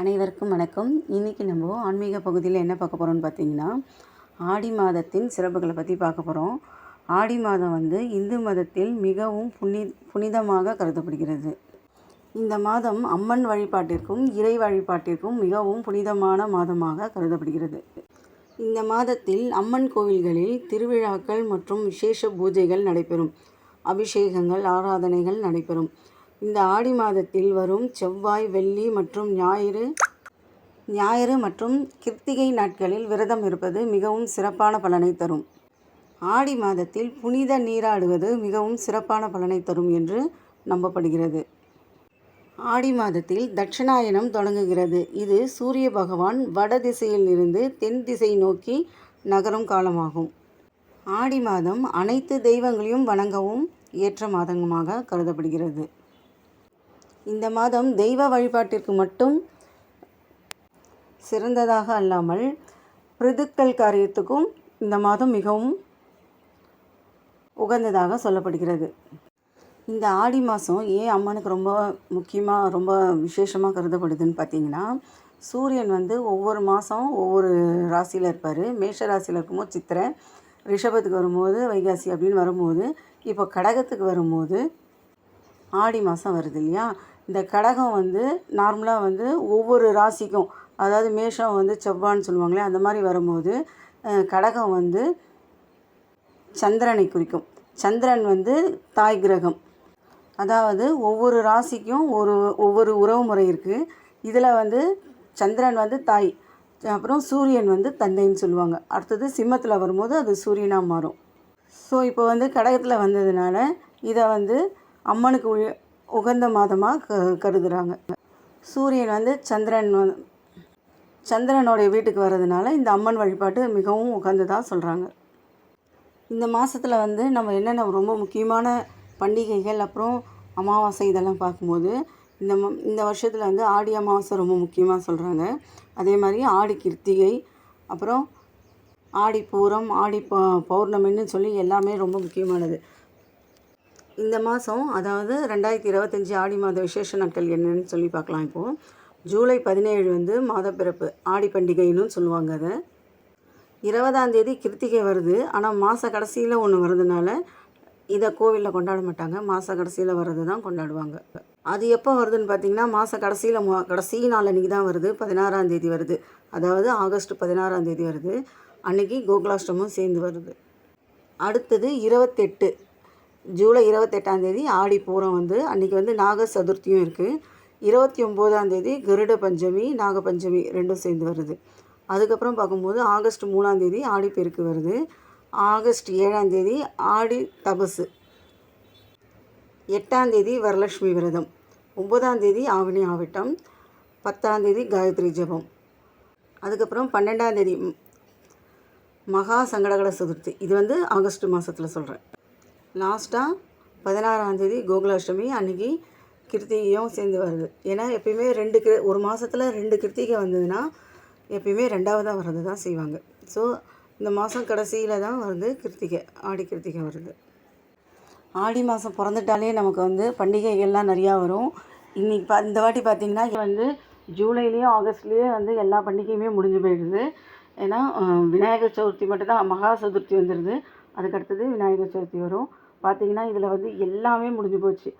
அனைவருக்கும் வணக்கம். இன்றைக்கி நம்ம ஆன்மீக பகுதியில் என்ன பார்க்க போகிறோம்னு பார்த்தீங்கன்னா ஆடி மாதத்தின் சிறப்புகளை பற்றி பார்க்க போகிறோம் ஆடி மாதம் வந்து இந்து மதத்தில் மிகவும் புனி புனிதமாக கருதப்படுகிறது. இந்த மாதம் அம்மன் வழிபாட்டிற்கும் இறை வழிபாட்டிற்கும் மிகவும் புனிதமான மாதமாக கருதப்படுகிறது. இந்த மாதத்தில் அம்மன் கோவில்களில் திருவிழாக்கள் மற்றும் விசேஷ பூஜைகள் நடைபெறும். அபிஷேகங்கள் ஆராதனைகள் நடைபெறும். இந்த ஆடி மாதத்தில் வரும் செவ்வாய் வெள்ளி மற்றும் ஞாயிறு ஞாயிறு மற்றும் கிருத்திகை நாட்களில் விரதம் இருப்பது மிகவும் சிறப்பான பலனை தரும். ஆடி மாதத்தில் புனித நீராடுவது மிகவும் சிறப்பான பலனை தரும் என்று நம்பப்படுகிறது. ஆடி மாதத்தில் தட்சிணாயனம் தொடங்குகிறது. இது சூரிய பகவான் வட திசையில் இருந்து தென் திசை நோக்கி நகரும் காலமாகும். ஆடி மாதம் அனைத்து தெய்வங்களையும் வணங்கவும் ஏற்ற மாதமாக கருதப்படுகிறது. இந்த மாதம் தெய்வ வழிபாட்டிற்கு மட்டும் சிறந்ததாக அல்லாமல் பிரிதுக்கள் காரியத்துக்கும் இந்த மாதம் மிகவும் உகந்ததாக சொல்லப்படுகிறது. இந்த ஆடி மாதம் ஏன் அம்மனுக்கு ரொம்ப முக்கியமாக ரொம்ப விசேஷமாக கருதப்படுதுன்னு பார்த்தீங்கன்னா சூரியன் வந்து ஒவ்வொரு மாதம் ஒவ்வொரு ராசியில் இருப்பார். மேஷ ராசியில் இருக்கும்போது சித்திரை ரிஷபத்துக்கு வரும்போது வைகாசி அப்படின்னு வரும்போது இப்போ கடகத்துக்கு வரும்போது ஆடி மாதம் வருது இல்லையா? இந்த கடகம் வந்து நார்மலாக வந்து ஒவ்வொரு ராசிக்கும் அதாவது மேஷம் வந்து செவ்வான்னு சொல்லுவாங்களே அந்த மாதிரி வரும்போது கடகம் வந்து சந்திரனை குறிக்கும். சந்திரன் வந்து தாய் கிரகம். அதாவது ஒவ்வொரு ராசிக்கும் ஒரு ஒவ்வொரு உறவு முறை இருக்குது இதில் வந்து சந்திரன் வந்து தாய் அப்புறம் சூரியன் வந்து தந்தைன்னு சொல்லுவாங்க. அடுத்தது சிம்மத்தில் வரும்போது அது சூரியனாக மாறும். ஸோ இப்போ வந்து கடகத்தில் வந்ததுனால இதை வந்து அம்மனுக்கு உகந்த மாதமாக க கருதுகிறாங்க சூரியன் வந்து சந்திரன் சந்திரனுடைய வீட்டுக்கு வர்றதுனால இந்த அம்மன் வழிபாட்டு மிகவும் உகந்ததாக சொல்கிறாங்க இந்த மாதத்தில் வந்து நம்ம என்னென்ன ரொம்ப முக்கியமான பண்டிகைகள் அப்புறம் அமாவாசை இதெல்லாம் பார்க்கும்போது இந்த இந்த வருஷத்தில் வந்து ஆடி அமாவாசை ரொம்ப முக்கியமாக சொல்கிறாங்க அதே மாதிரி ஆடி கிருத்திகை அப்புறம் ஆடி பூரம் ஆடி ப பௌர்ணமின்னு சொல்லி எல்லாமே ரொம்ப முக்கியமானது. இந்த மாதம் அதாவது ரெண்டாயிரத்தி இருபத்தஞ்சி ஆடி மாத விசேஷ நாட்கள் என்னன்னு சொல்லி பார்க்கலாம் இப்போது ஜூலை பதினேழு வந்து மாதப்பிறப்பு ஆடி பண்டிகைன்னு சொல்லுவாங்க அதை. இருபதாம் தேதி கிருத்திகை வருது. ஆனால் மாத கடைசியில் ஒன்று வர்றதுனால இதை கோவிலில் கொண்டாட மாட்டாங்க. மாத கடைசியில் வர்றது தான் கொண்டாடுவாங்க. அது எப்போ வருதுன்னு பார்த்தீங்கன்னா மாத கடைசியில் மு கடைசி நாள் அன்றைக்கி தான் வருது. பதினாறாம் தேதி வருது. அதாவது ஆகஸ்ட் பதினாறாம் தேதி வருது. அன்றைக்கி கோகுலாஷ்டமும் சேர்ந்து வருது. அடுத்தது இருபத்தெட்டு. ஜூலை இருபத்தெட்டாம் தேதி ஆடி பூரம் வந்து அன்றைக்கி வந்து நாக சதுர்த்தியும் இருக்குது இருபத்தி ஒம்போதாம் தேதி கருட பஞ்சமி நாக பஞ்சமி ரெண்டும் சேர்ந்து வருது. அதுக்கப்புறம் பார்க்கும்போது ஆகஸ்ட் மூணாம் தேதி ஆடிப்பெருக்கு வருது. ஆகஸ்ட் ஏழாம் தேதி ஆடி தபசு. எட்டாம் தேதி வரலட்சுமி விரதம். ஒம்பதாம் தேதி ஆவணி ஆவட்டம். பத்தாம் தேதி காயத்ரி ஜெபம். அதுக்கப்புறம் பன்னெண்டாம் தேதி மகா சங்கடகர சதுர்த்தி. இது வந்து ஆகஸ்ட் மாதத்தில் சொல்கிறேன் லாஸ்ட்டாக பதினாறாந்தேதி கோகுலாஷ்டமி அன்னைக்கு கிருத்திகையும் சேர்ந்து வருது. ஏன்னா எப்பயுமே ரெண்டு கிரு ஒரு மாதத்தில் ரெண்டு கிருத்திகை வந்ததுன்னா எப்பயுமே ரெண்டாவதாக வர்றது தான் செய்வாங்க. ஸோ இந்த மாதம் கடைசியில் தான் வருது கிருத்திகை ஆடி கிருத்திகை வருது. ஆடி மாதம் பிறந்துட்டாலே நமக்கு வந்து பண்டிகைகள்லாம் நிறையா வரும். இன்னைக்கு பா இந்த வாட்டி பார்த்திங்கன்னா வந்து ஜூலைலேயும் ஆகஸ்ட்லேயே வந்து எல்லா பண்டிகையுமே முடிஞ்சு போயிடுது. ஏன்னா விநாயகர் சதுர்த்தி மட்டும்தான் மகா சதுர்த்தி வந்துடுது அதுக்கடுத்தது விநாயகர் சதுர்த்தி வரும். பார்த்திங்கன்னா இதில் வந்து எல்லாமே முடிஞ்சு போச்சு.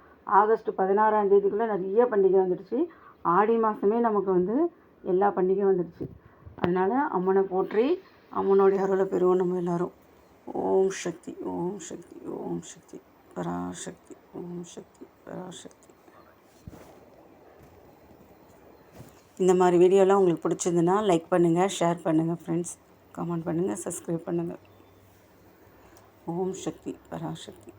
ஆகஸ்ட் பதினாறாம் தேதிக்குள்ளே நிறைய பண்டிகை வந்துடுச்சு. ஆடி மாதமே நமக்கு வந்து எல்லா பண்டிகையும் வந்துடுச்சு. அதனால் அம்மனை போற்றி அம்மனுடைய அருளை பெறுவோம் நம்ம எல்லோரும். ஓம் சக்தி ஓம் சக்தி ஓம் சக்தி பராசக்தி ஓம் சக்தி பராசக்தி. இந்த மாதிரி வீடியோலாம் உங்களுக்கு பிடிச்சிருந்துன்னா லைக் பண்ணுங்கள் ஷேர் பண்ணுங்கள் ஃப்ரெண்ட்ஸ் கமெண்ட் பண்ணுங்கள் சப்ஸ்கிரைப் பண்ணுங்கள் ஓம் சக்தி பராசக்தி